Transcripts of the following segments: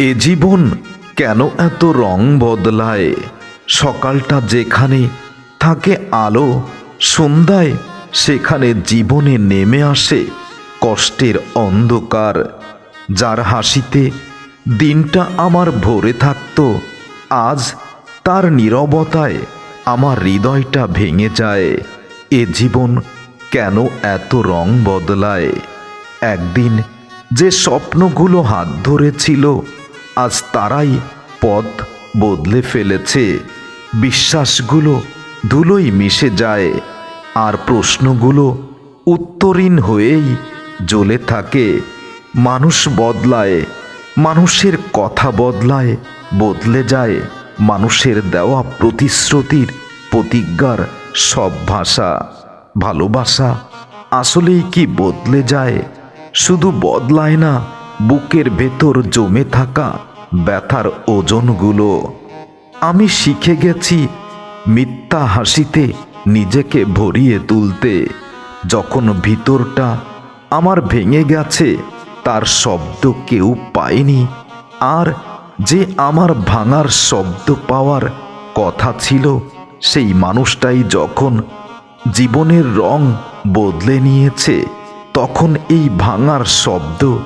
এ জীবন কেন এত রং বদলায়? সকালটা যেখানে থাকে আলো, সন্ধ্যায় সেখানে জীবনে নেমে আসে কষ্টের অন্ধকার। যার হাসিতে দিনটা আমার ভরে থাকতো, আজ তার নীরবতায় আমার হৃদয়টা ভেঙে যায়। এ জীবন কেন এত রং বদলায়? একদিন যে স্বপ্নগুলো হাত ধরেছিল আজ তারাই পথ বদলে ফেলেছে। বিশ্বাসগুলো ধুলোই মিশে যায়, আর প্রশ্নগুলো উত্তরীণ হয়েই জ্বলে থাকে। মানুষ বদলায়, মানুষের কথা বদলায়, বদলে যায়। মানুষের দেওয়া প্রতিশ্রুতির প্রতিজ্ঞার সব ভাষা। ভালোবাসা আসলেই কি বদলে যায়? শুধু বদলায় না, বুকের ভেতর জমে থাকা ব্যথার ওজনগুলো। আমি শিখে গেছি মিথ্যা হাসিতে নিজেকে ভরিয়ে তুলতে। যখন ভিতরটা আমার ভেঙে গেছে, তার শব্দ কেউ পায়নি। আর যে আমার ভাঙার শব্দ পাওয়ার কথা ছিল, সেই মানুষটাই যখন জীবনের রং বদলে নিয়েছে, তখন এই ভাঙার শব্দ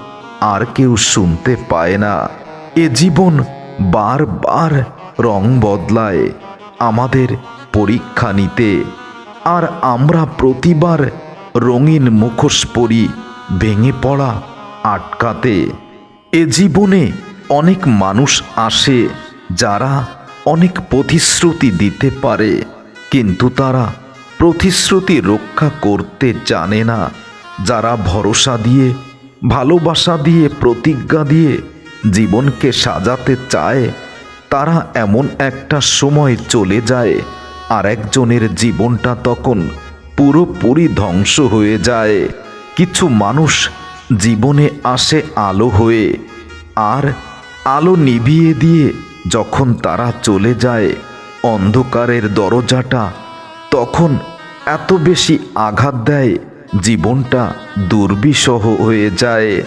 আর কেউ শুনতে পায় না। এ জীবন বারবার রং বদলায় আমাদের পরীক্ষা নিতে। আর আমরা প্রতিবার রঙিন মুখোশ পরি ভেঙে পড়া আটকাতে। এ জীবনে অনেক মানুষ আসে যারা অনেক প্রতিশ্রুতি দিতে পারে, কিন্তু তারা প্রতিশ্রুতি রক্ষা করতে জানে না। যারা ভরসা দিয়ে, ভালোবাসা দিয়ে, প্রতিজ্ঞা দিয়ে জীবনকে সাজাতে চায়, তারা এমন একটা সময় চলে যায়, আর একজনের জীবনটা তখন পুরোপুরি ধ্বংস হয়ে যায়। কিছু মানুষ জীবনে আসে আলো হয়ে, আর আলো নিভিয়ে দিয়ে যখন তারা চলে যায়, অন্ধকারের দরজাটা তখন এত বেশি আঘাত দেয়, জীবনটা দুর্বিষহ হয়ে যায়।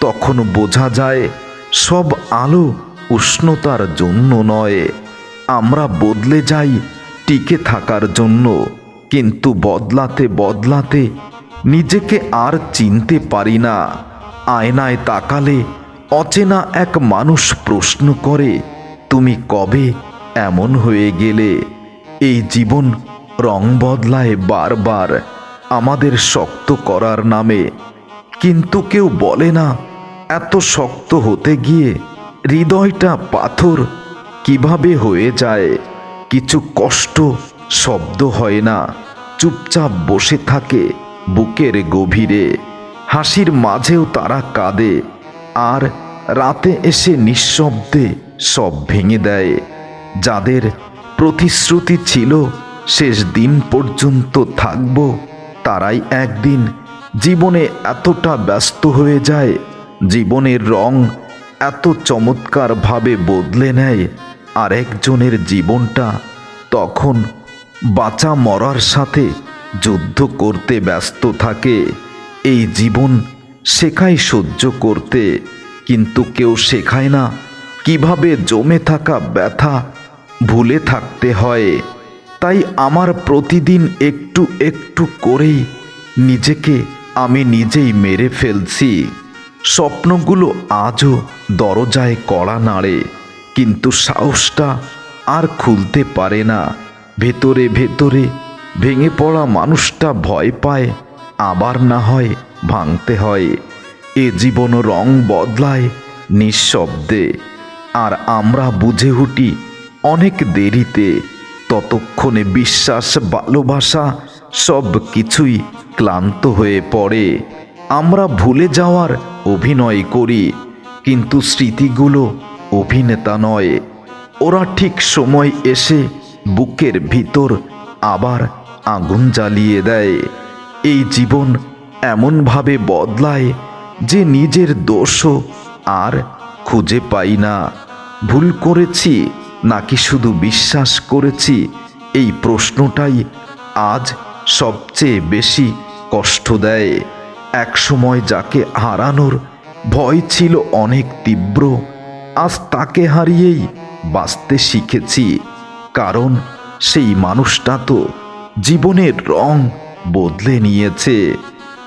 তখন বোঝা যায় সব আলো উষ্ণতার জন্য নয়। আমরা বদলে যাই টিকে থাকার জন্য। কিন্তু বদলাতে বদলাতে নিজেকে আর চিনতে পারি না। আয়নায় তাকালে অচেনা এক মানুষ প্রশ্ন করে, তুমি কবে এমন হয়ে গেলে? এই জীবন রং বদলায় বারবার আমাদের শক্ত করার নামে। কিন্তু কেউ বলে না এত শক্ত হতে গিয়ে হৃদয়টা পাথর কীভাবে হয়ে যায়? কিছু কষ্ট শব্দ হয় না। চুপচাপ বসে থাকে বুকের গভীরে। হাসির মাঝেও তারা কাঁদে। আর রাতে এসে নিঃশব্দে সব ভেঙে দেয়। যাদের প্রতিশ্রুতি ছিল, শেষ দিন পর্যন্ত থাকব তারাই একদিন জীবনে এতটা ব্যস্ত হয়ে যায় জীবনের রং এত চমৎকারভাবে বদলে নেয়। আর একজনের জীবনটা তখন বাঁচা মরার সাথে যুদ্ধ করতে ব্যস্ত থাকে। এই জীবন শেখায় সহ্য করতে, কিন্তু কেউ শেখায় না কীভাবে জমে থাকা ব্যথা ভুলে থাকতে হয়। তাই আমার প্রতিদিন একটু একটু করেই নিজেকে আমি নিজেই মেরে ফেলছি। স্বপ্নগুলো আজও দরজায় কড়া নাড়ে, কিন্তু সাহসটা আর খুলতে পারে না। ভেতরে ভেতরে ভেঙে পড়া মানুষটা ভয় পায়, আবার না হয় ভাঙতে হয়। এ জীবন রং বদলায় নিঃশব্দে, আর আমরা বুঝে উঠি অনেক দেরিতে। ততক্ষণে বিশ্বাস, ভালোবাসা সব কিছুই ক্লান্ত হয়ে পড়ে। আমরা ভুলে যাওয়ার অভিনয় করি, কিন্তু স্মৃতিগুলো অভিনেতা নয়। ওরা ঠিক সময় এসে বুকের ভিতর আবার আগুন জ্বালিয়ে দেয়। এই জীবন এমনভাবে বদলায় যে নিজের দোষও আর খুঁজে পাই না। ভুল করেছি নাকি শুধু বিশ্বাস করেছি? এই প্রশ্নটাই আজ সবচেয়ে বেশি কষ্ট দেয়। এক সময় যাকে হারানোর ভয় ছিল অনেক তীব্র, আজ তাকে হারিয়েই বাঁচতে শিখেছি, কারণ সেই মানুষটা তো জীবনের রং বদলে নিয়েছে।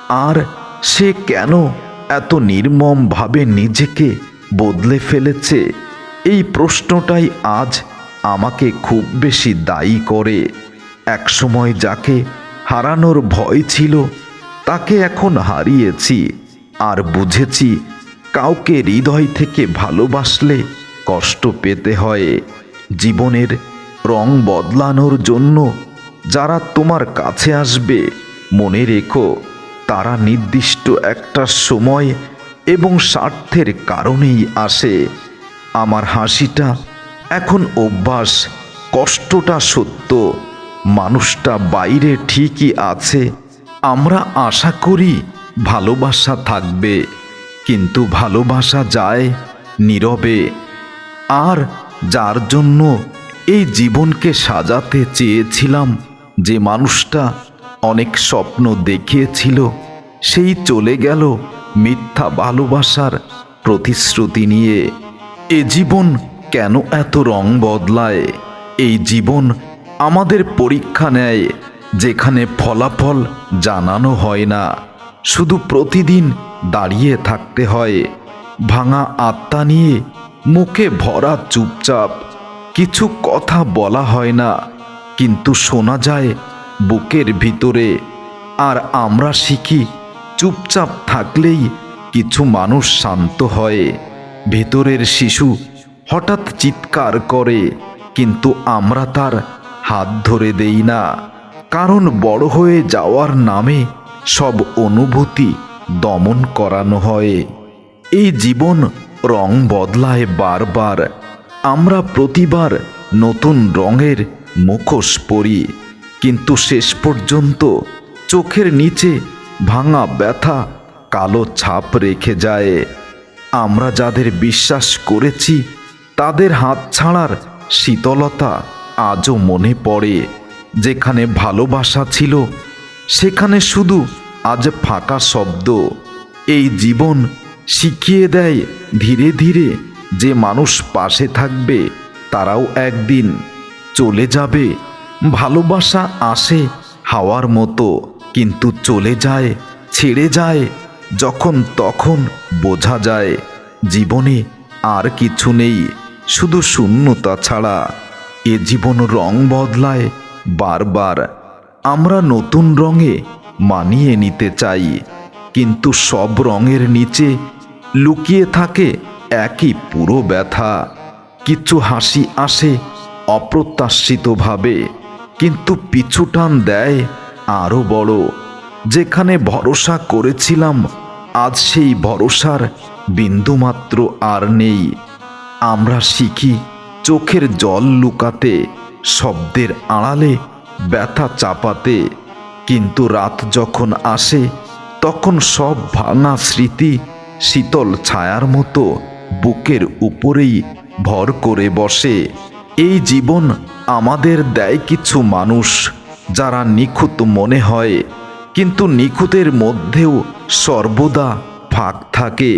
আর সে কেন এত নির্মমভাবে নিজেকে বদলে ফেলেছে? এই প্রশ্নটাই আজ আমাকে খুব বেশি দায়ী করে। একসময় যাকে হারানোর ভয় ছিল তাকে এখন হারিয়েছি। আর বুঝেছি, কাউকে হৃদয় থেকে ভালোবাসলে কষ্ট পেতে হয়। জীবনের রং বদলানোর জন্য যারা তোমার কাছে আসবে, মনে রেখো, তারা নির্দিষ্ট একটা সময় এবং স্বার্থের কারণেই আসে। আমার হাসিটা এখন অভ্যাস, কষ্টটা সত্য, মানুষটা বাইরে ঠিকই আছে। আমরা আশা করি ভালোবাসা থাকবে, কিন্তু ভালোবাসা যায় নীরবে। আর যার জন্য এই জীবনকে সাজাতে চেয়েছিলাম যে মানুষটা অনেক স্বপ্ন দেখিয়েছিল, সেই চলে গেল মিথ্যা ভালোবাসার প্রতিশ্রুতি নিয়ে। এ জীবন কেন এত রং বদলায়? এই জীবন আমাদের পরীক্ষা নেয়। যেখানে ফলাফল জানানো হয় না। শুধু প্রতিদিন দাঁড়িয়ে থাকতে হয়। ভাঙা আত্মা নিয়ে মুখে ভরা চুপচাপ। কিছু কথা বলা হয় না। কিন্তু শোনা যায় বুকের ভিতরে, আর আমরা শিখি চুপচাপ থাকলেই কিছু মানুষ শান্ত হয়। ভেতরের শিশু হঠাৎ চিৎকার করে, কিন্তু আমরা তার হাত ধরে দেই না। কারণ বড় হয়ে যাওয়ার নামে সব অনুভূতি দমন করানো হয়। এই জীবন রং বদলায় বারবার। আমরা প্রতিবার নতুন রঙের মুখোশ পরি। কিন্তু শেষ পর্যন্ত চোখের নিচে ভাঙা ব্যথা কালো ছাপ রেখে যায়। আমরা যাদের বিশ্বাস করেছি, তাদের হাত ছাড়ার শীতলতা আজও মনে পড়ে। যেখানে ভালোবাসা ছিল, সেখানে শুধু আজ ফাঁকা শব্দ। এই জীবন শিখিয়ে দেয় ধীরে ধীরে যে মানুষ পাশে থাকবে, তারাও একদিন চলে যাবে। ভালোবাসা আসে হাওয়ার মতো, কিন্তু চলে যায়, ছেড়ে যায়, যখন তখন বোঝা যায়, জীবনে আর কিছু নেই, শুধু শূন্যতা ছাড়া। এ জীবন রং বদলায় বারবার। আমরা নতুন রঙে মানিয়ে নিতে চাই, কিন্তু সব রঙের নিচে লুকিয়ে থাকে একই পুরো ব্যথা। কিছু হাসি আসে অপ্রত্যাশিতভাবে, কিন্তু পিছু টান দেয় আরও বড়। যেখানে ভরসা করেছিলাম, আজ সেই ভরসার বিন্দুমাত্র আর নেই। আমরা শিখি চোখের জল লুকাতে শব্দের আড়ালে ব্যথা চাপাতে। কিন্তু রাত যখন আসে, তখন সব ভাঙা স্মৃতি শীতল ছায়ার মতো বুকের উপরেই ভর করে বসে। এই জীবন আমাদের দেয় কিছু মানুষ যারা নিখুঁত মনে হয়, কিন্তু নিখুঁতের মধ্যেও সর্বদা ফাঁক থাকে।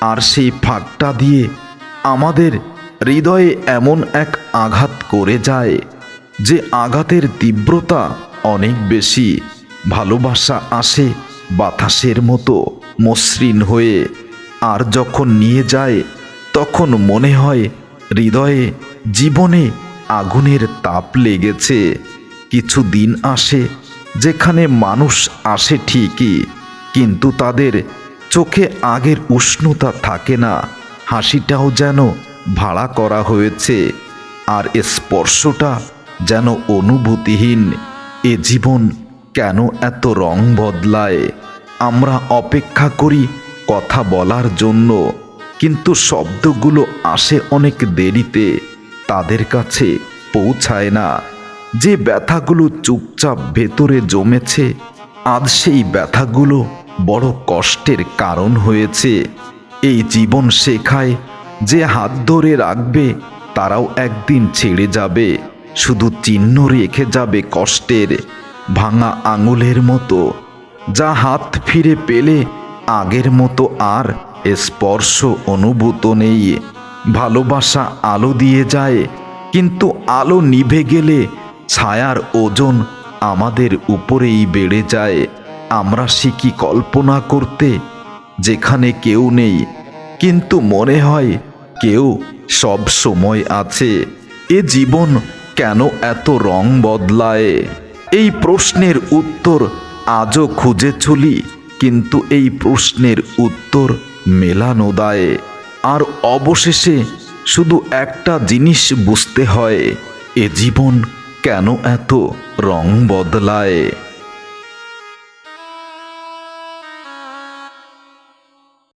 আর সেই ফাঁকটা দিয়ে আমাদের হৃদয়ে এমন এক আঘাত করে যায়, যে আঘাতের তীব্রতা অনেক বেশি। ভালোবাসা আসে বাতাসের মতো মসৃণ হয়ে, আর যখন নিয়ে যায়, তখন মনে হয় হৃদয়ে জীবনে আগুনের তাপ লেগেছে। কিছু দিন আসে যেখানে মানুষ আসে ঠিকই, কিন্তু তাদের চোখে আগের উষ্ণতা থাকে না। হাসিটাও যেন ভাড়া করা হয়েছে। আর এ স্পর্শটা যেন অনুভূতিহীন। এ জীবন কেন এত রং বদলায়? আমরা অপেক্ষা করি কথা বলার জন্য, কিন্তু শব্দগুলো আসে অনেক দেরিতে, তাদের কাছে পৌঁছায় না। যে ব্যথাগুলো চুপচাপ ভেতরে জমেছে, আজ সেই ব্যথাগুলো বড় কষ্টের কারণ হয়েছে। এই জীবন শেখায় যে হাত ধরে রাখবে তারাও একদিন ছেড়ে যাবে। শুধু চিহ্ন রেখে যাবে কষ্টের, ভাঙা আঙুলের মতো। যা হাত ফিরে পেলে আগের মতো আর স্পর্শ অনুভূত নেই। ভালোবাসা আলো দিয়ে যায়, কিন্তু আলো নিভে গেলে ছায়ার ওজন আমাদের উপরেই বেড়ে যায়। আমরা শিখি কল্পনা করতে, যেখানে কেউ নেই, কিন্তু মনে হয় কেউ সব সময় আছে। এ জীবন কেন এত রং বদলায়? এই প্রশ্নের উত্তর আজও খুঁজে চলি, কিন্তু এই প্রশ্নের উত্তর মেলানো দায়। আর অবশেষে শুধু একটা জিনিস বুঝতে হয়, এ জীবন কেন এত রং বদলায়?